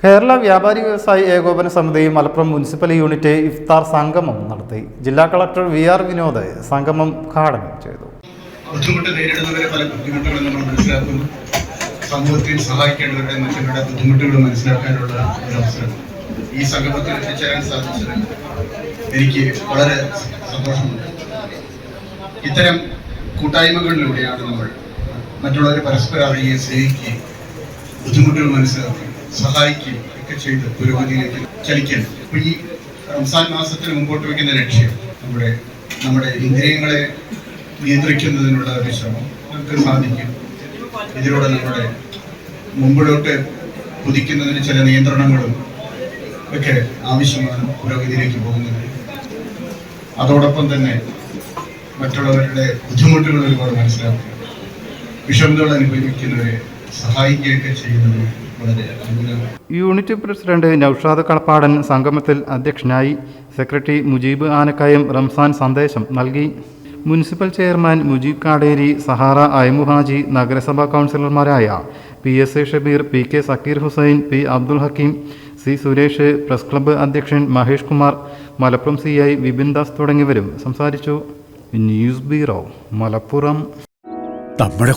കേരള വ്യാപാരി വ്യവസായി ഏകോപന സമിതി മലപ്പുറം മുനിസിപ്പൽ യൂണിറ്റ് ഇഫ്താർ സംഗമം നടത്തി. ജില്ലാ കളക്ടർ വി ആർ വിനോദ് സംഗമം ഉദ്ഘാടനം ചെയ്തു. ബുദ്ധിമുട്ട് നേരിടുന്നവരെ പല ബുദ്ധിമുട്ടുകളും നമ്മൾ മനസ്സിലാക്കുന്നു. സമൂഹത്തിൽ സഹായിക്കേണ്ടവരുടെ മറ്റുള്ളവരുടെ ബുദ്ധിമുട്ടുകൾ മനസ്സിലാക്കാനുള്ള ഒരു അവസരം ഈ സംഗമത്തിൽ എത്തിച്ചേരാൻ സാധിച്ചത് എനിക്ക് വളരെ സന്തോഷമുണ്ട്. ഇത്തരം കൂട്ടായ്മകളിലൂടെയാണ് നമ്മൾ മറ്റുള്ളവരെ പരസ്പരം അറിയുകയും സ്നേഹിക്കുകയും ബുദ്ധിമുട്ടുകൾ മനസ്സിലാക്കുകയും സഹായിക്കുകയും ഒക്കെ ചെയ്ത് പുരോഗതിയിലേക്ക് ചലിക്കാൻ. അപ്പൊ ഈ റംസാൻ മാസത്തിന് മുമ്പോട്ട് വയ്ക്കുന്ന ലക്ഷ്യം നമ്മുടെ നമ്മുടെ ഇന്ദ്രിയങ്ങളെ നിയന്ത്രിക്കുന്നതിനുള്ള ഒരു ശ്രമം നമുക്ക് സാധിക്കും. ഇതിലൂടെ നമ്മുടെ മുമ്പിലോട്ട് കുതിക്കുന്നതിന് ചില നിയന്ത്രണങ്ങളും ഒക്കെ ആവശ്യമാണ് പുരോഗതിയിലേക്ക് പോകുന്നത്. അതോടൊപ്പം തന്നെ മറ്റുള്ളവരുടെ ബുദ്ധിമുട്ടുകൾ ഒരുപാട് മനസ്സിലാക്കുക വിഷമതകൾ അനുഭവിക്കുന്നവരെ സഹായിക്കുകയൊക്കെ ചെയ്യുന്നത് വളരെ അനുകൂലമാണ്. യൂണിറ്റ് പ്രസിഡന്റ് നൌഷാദ് കളപ്പാടൻ സംഗമത്തിൽ അധ്യക്ഷനായി സെക്രട്ടറി മുജീബ് ആനക്കയം റംസാൻ സന്ദേശം നൽകി. മുനിസിപ്പൽ ചെയർമാൻ മുജീബ് കാടേരി സഹാറ അയമുഹാജി നഗരസഭാ കൗൺസിലർമാരായ P S A Shabeer P K Sakkeer Hussain P Abdul Hakkeem C Suresh press club അധ്യക്ഷൻ മഹേഷ് കുമാർ മലപ്പുറം സി ഐ വിപിൻ ദാസ് തുടങ്ങിയവരും സംസാരിച്ചു. News bureau Malappuram. നമ്മുടെ